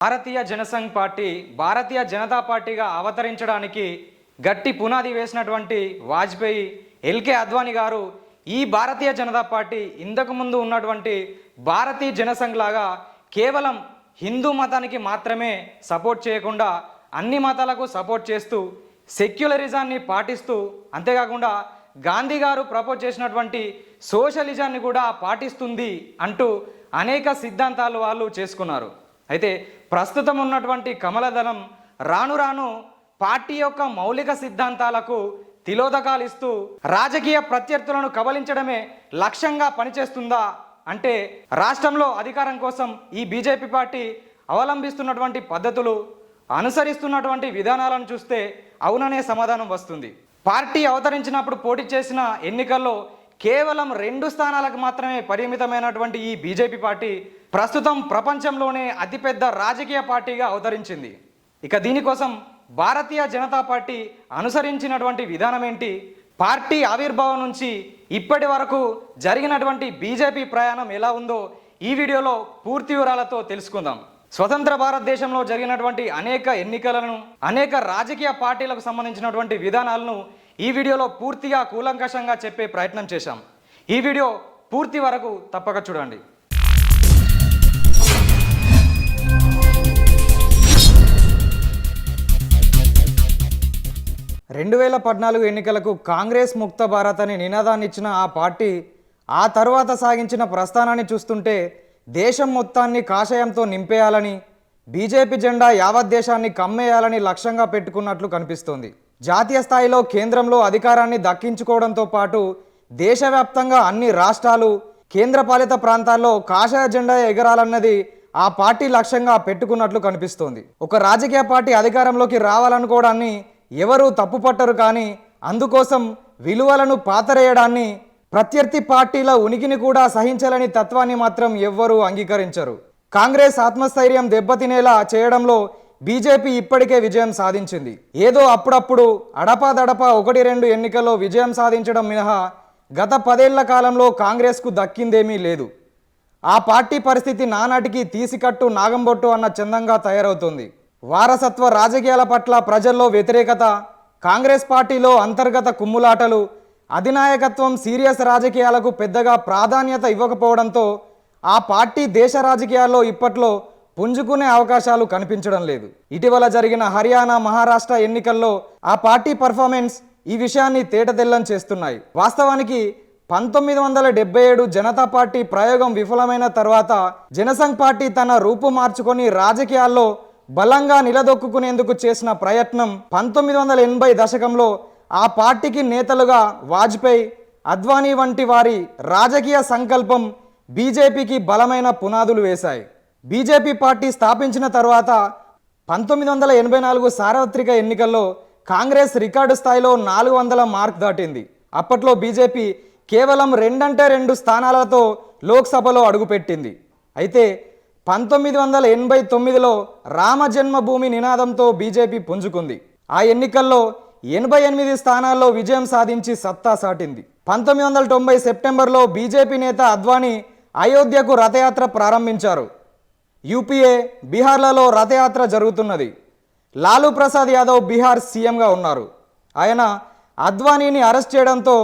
భారతీయ Jana Sangh party Bharatiya Janata పార్టీగా అవతరించడానికి గట్టి పునాది వేసినటువంటి వాజ్పేయి ఎల్కే అద్వానీ గారు ఈ భారతీయ జనతా పార్టీ ఇంతకు ముందు ఉన్నటువంటి భారతీయ జనసంఘ్ లాగా కేవలం హిందూ మతానికి మాత్రమే సపోర్ట్ చేయకుండా అన్ని మతాలకు సపోర్ట్ చేస్తూ సెక్యులరిజాన్ని పాటిస్తూ అంతేకాకుండా గాంధీ గారు ప్రపోజ్ చేసినటువంటి సోషలిజాన్ని కూడా పాటిస్తుంది అంటూ అనేక సిద్ధాంతాలు వాళ్ళు చేసుకున్నారు. అయితే ప్రస్తుతం ఉన్నటువంటి కమలదళం రాను రాను పార్టీ యొక్క మౌలిక సిద్ధాంతాలకు తిలోదకాలు ఇస్తూ రాజకీయ ప్రత్యర్థులను కబలించడమే లక్ష్యంగా పనిచేస్తుందా అంటే రాష్ట్రంలో అధికారం కోసం ఈ బీజేపీ పార్టీ అవలంబిస్తున్నటువంటి పద్ధతులు అనుసరిస్తున్నటువంటి విధానాలను చూస్తే అవుననే సమాధానం వస్తుంది. పార్టీ అవతరించినప్పుడు పోటీ చేసిన ఎన్నికల్లో కేవలం రెండు స్థానాలకు మాత్రమే పరిమితమైనటువంటి ఈ బీజేపీ పార్టీ ప్రస్తుతం ప్రపంచంలోనే అతిపెద్ద రాజకీయ పార్టీగా అవతరించింది. ఇక దీనికోసం భారతీయ జనతా పార్టీ అనుసరించినటువంటి విధానం ఏంటి? పార్టీ ఆవిర్భావం నుంచి ఇప్పటి వరకు జరిగినటువంటి బీజేపీ ప్రయాణం ఎలా ఉందో ఈ వీడియోలో పూర్తి వివరాలతో తెలుసుకుందాం. స్వతంత్ర భారతదేశంలో జరిగినటువంటి అనేక ఎన్నికలను అనేక రాజకీయ పార్టీలకు సంబంధించినటువంటి విధానాలను ఈ వీడియోలో పూర్తిగా కూలంకషంగా చెప్పే ప్రయత్నం చేశాం. ఈ వీడియో పూర్తి వరకు తప్పక చూడండి. రెండు వేల పద్నాలుగు ఎన్నికలకు కాంగ్రెస్ ముక్త భారత్ అని నినాదాన్ని ఇచ్చిన ఆ పార్టీ ఆ తర్వాత సాగించిన ప్రస్థానాన్ని చూస్తుంటే దేశం మొత్తాన్ని కాషాయంతో నింపేయాలని బీజేపీ జెండా యావత్ దేశాన్ని కమ్మేయాలని లక్ష్యంగా పెట్టుకున్నట్లు కనిపిస్తోంది. జాతీయ స్థాయిలో కేంద్రంలో అధికారాన్ని దక్కించుకోవడంతో పాటు దేశవ్యాప్తంగా అన్ని రాష్ట్రాలు కేంద్రపాలిత ప్రాంతాల్లో కాషాయ జెండా ఎగరాలన్నది ఆ పార్టీ లక్ష్యంగా పెట్టుకున్నట్లు కనిపిస్తోంది. ఒక రాజకీయ పార్టీ అధికారంలోకి రావాలనుకోవడాన్ని ఎవరూ తప్పుపట్టరు కానీ అందుకోసం విలువలను పాతరేయడాన్ని ప్రత్యర్థి పార్టీల ఉనికిని కూడా సహించాలని తత్వాన్ని మాత్రం ఎవ్వరూ అంగీకరించరు. కాంగ్రెస్ ఆత్మస్థైర్యం దెబ్బతినేలా చేయడంలో బీజేపీ ఇప్పటికే విజయం సాధించింది. ఏదో అప్పుడప్పుడు అడపాదడపా ఒకటి రెండు ఎన్నికల్లో విజయం సాధించడం మినహా గత పదేళ్ళ కాలంలో కాంగ్రెస్కు దక్కిందేమీ లేదు. ఆ పార్టీ పరిస్థితి నానాటికి తీసికట్టు నాగంబొట్టు అన్న చందంగా తయారవుతుంది. వారసత్వ రాజకీయాల పట్ల ప్రజల్లో వ్యతిరేకత కాంగ్రెస్ పార్టీలో అంతర్గత కుమ్ములాటలు అధినాయకత్వం సీరియస్ రాజకీయాలకు పెద్దగా ప్రాధాన్యత ఇవ్వకపోవడంతో ఆ పార్టీ దేశ రాజకీయాల్లో ఇప్పట్లో పుంజుకునే అవకాశాలు కనిపించడం లేదు. ఇటీవల జరిగిన హర్యానా మహారాష్ట్ర ఎన్నికల్లో ఆ పార్టీ పర్ఫార్మెన్స్ ఈ విషయాన్ని తేటతెల్లం చేస్తున్నాయి. వాస్తవానికి పంతొమ్మిది వందల డెబ్బై ఏడు జనతా పార్టీ ప్రయోగం విఫలమైన తర్వాత జనసంఘ్ పార్టీ తన రూపు మార్చుకొని రాజకీయాల్లో బలంగా నిలదొక్కునేందుకు చేసిన ప్రయత్నం పంతొమ్మిది వందల ఎనభై దశకంలో ఆ పార్టీకి నేతలుగా వాజ్పేయి అద్వానీ వంటి వారి రాజకీయ సంకల్పం బీజేపీకి బలమైన పునాదులు వేశాయి. బీజేపీ పార్టీ స్థాపించిన తర్వాత పంతొమ్మిది వందల ఎనభై నాలుగు సార్వత్రిక ఎన్నికల్లో కాంగ్రెస్ రికార్డు స్థాయిలో నాలుగు వందల మార్క్ దాటింది. అప్పట్లో బీజేపీ కేవలం రెండంటే రెండు స్థానాలతో లోక్సభలో అడుగుపెట్టింది. అయితే పంతొమ్మిది వందల ఎనభై తొమ్మిదిలో రామ జన్మభూమి నినాదంతో బీజేపీ పుంజుకుంది. ఆ ఎన్నికల్లో ఎనభై ఎనిమిది స్థానాల్లో విజయం సాధించి సత్తా సాటింది. పంతొమ్మిది వందల తొంభై సెప్టెంబర్లో బీజేపీ నేత అద్వానీ అయోధ్యకు రథయాత్ర ప్రారంభించారు. యూపీఏ బీహార్లలో రథయాత్ర జరుగుతున్నది. లాలూ ప్రసాద్ యాదవ్ బీహార్ సీఎంగా ఉన్నారు. ఆయన అద్వానీని అరెస్ట్ చేయడంతో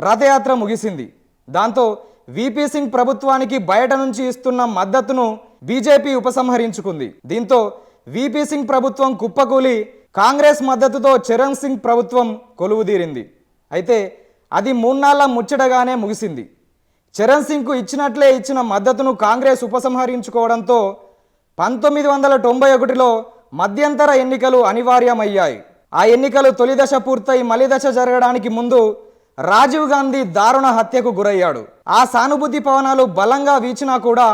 రథయాత్ర ముగిసింది. దాంతో వీపీ సింగ్ ప్రభుత్వానికి బయట నుంచి ఇస్తున్న మద్దతును బీజేపీ ఉపసంహరించుకుంది. దీంతో వీపీ సింగ్ ప్రభుత్వం కుప్పకూలి కాంగ్రెస్ మద్దతుతో చరణ్ సింగ్ ప్రభుత్వం కొలువుదీరింది. అయితే అది మూన్నాళ్ళ ముచ్చటగానే ముగిసింది. చరణ్ సింగ్కు ఇచ్చినట్లే ఇచ్చిన మద్దతును కాంగ్రెస్ ఉపసంహరించుకోవడంతో పంతొమ్మిది వందల తొంభై ఒకటిలో మధ్యంతర ఎన్నికలు అనివార్యమయ్యాయి. ఆ ఎన్నికలు తొలి దశ పూర్తయి మలిదశ జరగడానికి ముందు రాజీవ్ గాంధీ దారుణ హత్యకు గురయ్యాడు. ఆ సానుభూతి పవనాలు బలంగా వీచినా కూడా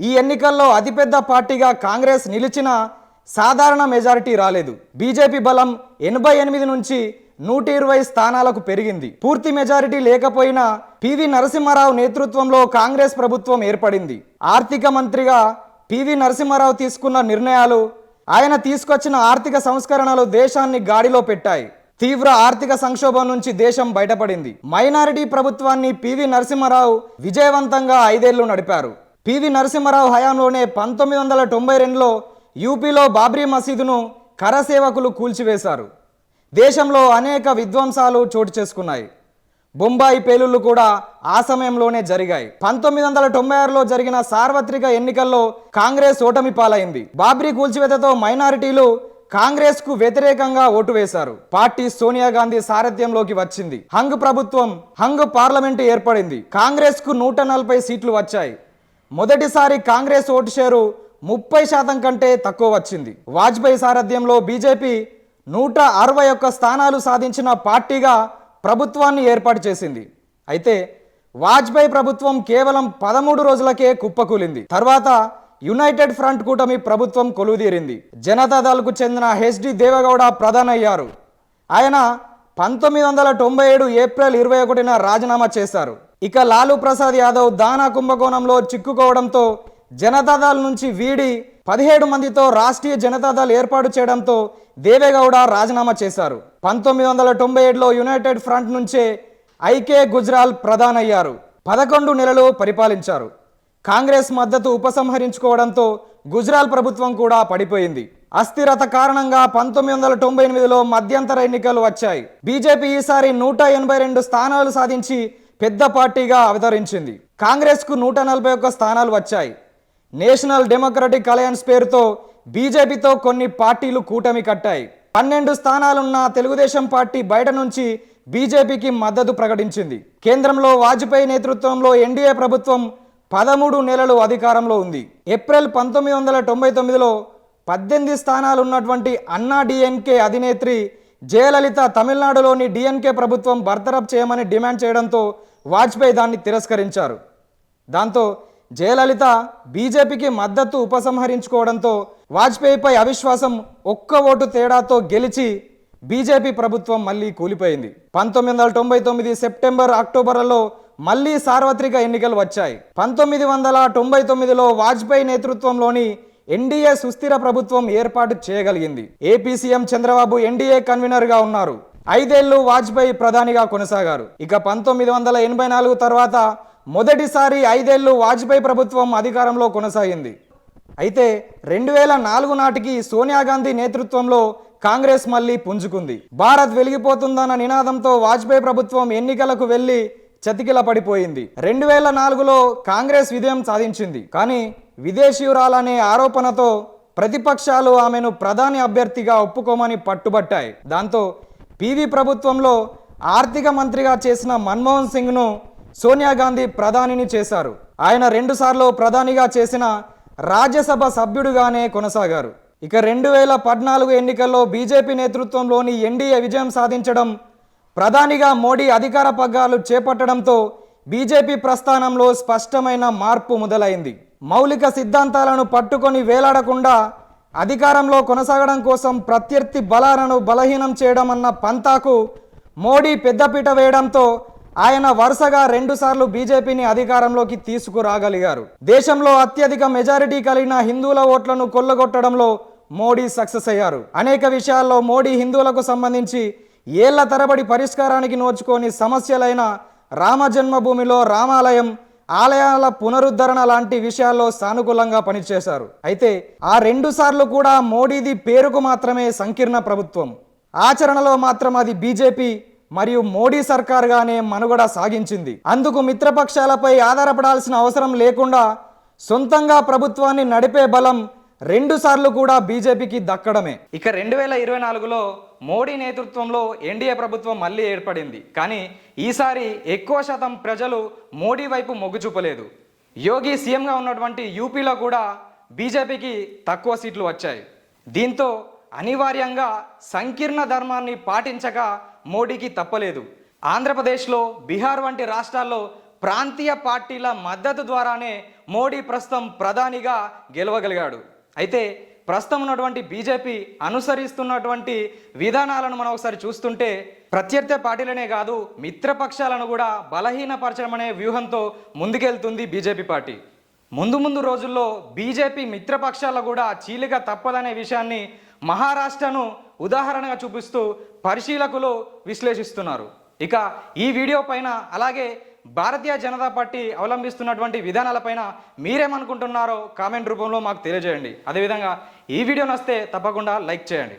ఈ ఎన్నికల్లో అతిపెద్ద పార్టీగా కాంగ్రెస్ నిలిచిన సాధారణ మెజారిటీ రాలేదు. బీజేపీ బలం ఎనభై ఎనిమిది నుంచి నూట ఇరవై స్థానాలకు పెరిగింది. పూర్తి మెజారిటీ లేకపోయినా పివి నరసింహారావు నేతృత్వంలో కాంగ్రెస్ ప్రభుత్వం ఏర్పడింది. ఆర్థిక మంత్రిగా పివి నరసింహారావు తీసుకున్న నిర్ణయాలు ఆయన తీసుకొచ్చిన ఆర్థిక సంస్కరణలు దేశాన్ని గాడిలో పెట్టాయి. తీవ్ర ఆర్థిక సంక్షోభం నుంచి దేశం బయటపడింది. మైనారిటీ ప్రభుత్వాన్ని పివి నరసింహారావు విజయవంతంగా ఐదేళ్ళు నడిపారు. పివి నరసింహారావు హయాంలోనే పంతొమ్మిది వందల తొంభై రెండులో యూపీలో బాబ్రీ మసీదును కరసేవకులు కూల్చివేశారు. దేశంలో అనేక విధ్వంసాలు చోటు చేసుకున్నాయి. బొంబాయి పేలుళ్ళు కూడా ఆ సమయంలోనే జరిగాయి. పంతొమ్మిది వందల తొంభై ఆరులో జరిగిన సార్వత్రిక ఎన్నికల్లో కాంగ్రెస్ ఓటమి పాలైంది. బాబ్రీ కూల్చివేతతో మైనారిటీలు కాంగ్రెస్కు వ్యతిరేకంగా ఓటు వేశారు. పార్టీ సోనియా గాంధీ సారథ్యంలోకి వచ్చింది. హంగ్ ప్రభుత్వం హంగ్ పార్లమెంటు ఏర్పడింది. కాంగ్రెస్కు నూట నలభై సీట్లు వచ్చాయి. మొదటిసారి కాంగ్రెస్ ఓటు షేరు ముప్పై శాతం కంటే తక్కువ వచ్చింది. వాజ్పేయి సారథ్యంలో బీజేపీ నూట అరవై ఒక్క స్థానాలు సాధించిన పార్టీగా ప్రభుత్వాన్ని ఏర్పాటు చేసింది. అయితే వాజ్పేయి ప్రభుత్వం కేవలం పదమూడు రోజులకే కుప్పకూలింది. తర్వాత యునైటెడ్ ఫ్రంట్ కూటమి ప్రభుత్వం కొలువుదీరింది. జనతాదళకు చెందిన హెచ్డి దేవగౌడ ప్రధానయ్యారు. ఆయన పంతొమ్మిది వందల తొంభై ఏడు ఏప్రిల్ ఇరవై ఒకటిన రాజీనామా చేశారు. ఇక లాలూ ప్రసాద్ యాదవ్ దానా కుంభకోణంలో చిక్కుకోవడంతో జనతాదళ్ నుంచి వీడి పదిహేడు మందితో రాష్ట్రీయ జనతాదళ్ ఏర్పాటు చేయడంతో దేవేగౌడ రాజీనామా చేశారు. పంతొమ్మిది వందల తొంభై ఏడులో యునైటెడ్ ఫ్రంట్ నుంచే ఐకే గుజరాల్ ప్రధానయ్యారు. పదకొండు నెలలు పరిపాలించారు. కాంగ్రెస్ మద్దతు ఉపసంహరించుకోవడంతో గుజరాల్ ప్రభుత్వం కూడా పడిపోయింది. అస్థిరత కారణంగా పంతొమ్మిది వందల తొంభై ఎనిమిదిలో మధ్యంతర ఎన్నికలు వచ్చాయి. బీజేపీ ఈసారి నూట ఎనభై రెండు స్థానాలు సాధించి పెద్ద పార్టీగా అవతరించింది. కాంగ్రెస్కు నూట నలభై ఒక్క స్థానాలు వచ్చాయి. నేషనల్ డెమోక్రటిక్ అలయన్స్ పేరుతో బీజేపీతో కొన్ని పార్టీలు కూటమి కట్టాయి. పన్నెండు స్థానాలున్న తెలుగుదేశం పార్టీ బయట నుంచి బీజేపీకి మద్దతు ప్రకటించింది. కేంద్రంలో వాజ్పేయి నేతృత్వంలో ఎన్డీఏ ప్రభుత్వం పదమూడు నెలలు అధికారంలో ఉంది. ఏప్రిల్ పంతొమ్మిది వందల తొంభై తొమ్మిదిలో పద్దెనిమిది స్థానాలు ఉన్నటువంటి అన్నా డిఎన్కే అధినేత్రి జయలలిత తమిళనాడులోని డిఎన్కే ప్రభుత్వం బర్తరఫ్ చేయమని డిమాండ్ చేయడంతో వాజ్పేయి దాన్ని తిరస్కరించారు. దాంతో జయలలిత బీజేపీకి మద్దతు ఉపసంహరించుకోవడంతో వాజ్పేయిపై అవిశ్వాసం ఒక్క ఓటు తేడాతో గెలిచి బీజేపీ ప్రభుత్వం మళ్ళీ కూలిపోయింది. పంతొమ్మిది వందల తొంభై తొమ్మిది సెప్టెంబర్ అక్టోబర్లలో మళ్ళీ సార్వత్రిక ఎన్నికలు వచ్చాయి. పంతొమ్మిది వందల తొంభై తొమ్మిదిలో వాజ్పేయి నేతృత్వంలోని ఎన్డీఏ సుస్థిర ప్రభుత్వం ఏర్పాటు చేయగలిగింది. ఏపీ సీఎం చంద్రబాబు ఎన్డీఏ కన్వీనర్గా ఉన్నారు. ఐదేళ్ళు వాజ్పేయి ప్రధానిగా కొనసాగారు. ఇక పంతొమ్మిది వందల ఎనభై నాలుగు తర్వాత మొదటిసారి ఐదేళ్ళు వాజ్పేయి ప్రభుత్వం అధికారంలో కొనసాగింది. అయితే రెండు వేల నాలుగు నాటికి సోనియా గాంధీ నేతృత్వంలో కాంగ్రెస్ మళ్ళీ పుంజుకుంది. భారత్ వెలిగిపోతుందన్న నినాదంతో వాజ్పేయి ప్రభుత్వం ఎన్నికలకు వెళ్ళి చతికిల పడిపోయింది రెండు వేల నాలుగులో కాంగ్రెస్ విజయం సాధించింది. కానీ విదేశీయురాలనే ఆరోపణతో ప్రతిపక్షాలు ఆమెను ప్రధాని అభ్యర్థిగా ఒప్పుకోమని పట్టుబట్టాయి. దాంతో పీవీ ప్రభుత్వంలో ఆర్థిక మంత్రిగా చేసిన మన్మోహన్ సింగ్ను సోనియా గాంధీ ప్రధానిని చేశారు. ఆయన రెండుసార్లు ప్రధానిగా చేసిన రాజ్యసభ సభ్యుడుగానే కొనసాగారు. ఇక రెండు వేల పద్నాలుగు ఎన్నికల్లో బీజేపీ నేతృత్వంలోని ఎన్డీఏ విజయం సాధించడం ప్రధానిగా మోడీ అధికార పగ్గాలు చేపట్టడంతో బీజేపీ ప్రస్థానంలో స్పష్టమైన మార్పు మొదలైంది. మౌలిక సిద్ధాంతాలను పట్టుకొని వేలాడకుండా అధికారంలో కొనసాగడం కోసం ప్రత్యర్థి బలాలను బలహీనం చేయడం అన్న పంతాకు మోడీ పెద్దపీట వేయడంతో ఆయన వరుసగా రెండుసార్లు బీజేపీని అధికారంలోకి తీసుకురాగలిగారు. దేశంలో అత్యధిక మెజారిటీ కలిగిన హిందువుల ఓట్లను కొల్లగొట్టడంలో మోడీ సక్సెస్ అయ్యారు. అనేక విషయాల్లో మోడీ హిందువులకు సంబంధించి ఏళ్ళ తరబడి పరిష్కారానికి నోచుకొని సమస్యలైన రామ జన్మభూమిలో రామాలయం ఆలయాల పునరుద్ధరణ లాంటి విషయాల్లో సానుకూలంగా పనిచేశారు. అయితే ఆ రెండు సార్లు కూడా మోడీది పేరుకు మాత్రమే సంకీర్ణ ప్రభుత్వం. ఆచరణలో మాత్రం అది బీజేపీ మరియు మోడీ సర్కార్గానే మనుగడ సాగించింది. అందుకు మిత్రపక్షాలపై ఆధారపడాల్సిన అవసరం లేకుండా సొంతంగా ప్రభుత్వాన్ని నడిపే బలం రెండు సార్లు కూడా బీజేపీకి దక్కడమే. ఇక రెండు వేల ఇరవై నాలుగులో మోడీ నేతృత్వంలో ఎన్డీఏ ప్రభుత్వం మళ్ళీ ఏర్పడింది. కానీ ఈసారి ఎక్కువ శాతం ప్రజలు మోడీ వైపు మొగ్గు చూపలేదు. యోగి సీఎంగా ఉన్నటువంటి యూపీలో కూడా బీజేపీకి తక్కువ సీట్లు వచ్చాయి. దీంతో అనివార్యంగా సంకీర్ణ ధర్మాన్ని పాటించక మోడీకి తప్పలేదు. ఆంధ్రప్రదేశ్లో బీహార్ వంటి రాష్ట్రాల్లో ప్రాంతీయ పార్టీల మద్దతు ద్వారానే మోడీ ప్రస్తుతం ప్రధానిగా గెలవగలిగాడు. అయితే ప్రస్తుతం ఉన్నటువంటి బీజేపీ అనుసరిస్తున్నటువంటి విధానాలను మనం ఒకసారి చూస్తుంటే ప్రత్యర్థి పార్టీలనే కాదు మిత్రపక్షాలను కూడా బలహీనపరచడం అనే వ్యూహంతో ముందుకెళ్తుంది బీజేపీ పార్టీ. ముందు ముందు రోజుల్లో బీజేపీ మిత్రపక్షాలు కూడా చీలిక తప్పదనే విషయాన్ని మహారాష్ట్రను ఉదాహరణగా చూపిస్తూ పరిశీలకులు విశ్లేషిస్తున్నారు. ఇక ఈ వీడియో పైన అలాగే భారతీయ జనతా పార్టీ అవలంబిస్తున్నటువంటి విధానాలపైన మీరేమనుకుంటున్నారో కామెంట్ రూపంలో మాకు తెలియజేయండి. అదేవిధంగా ఈ వీడియో నస్తే తప్పకుండా లైక్ చేయండి.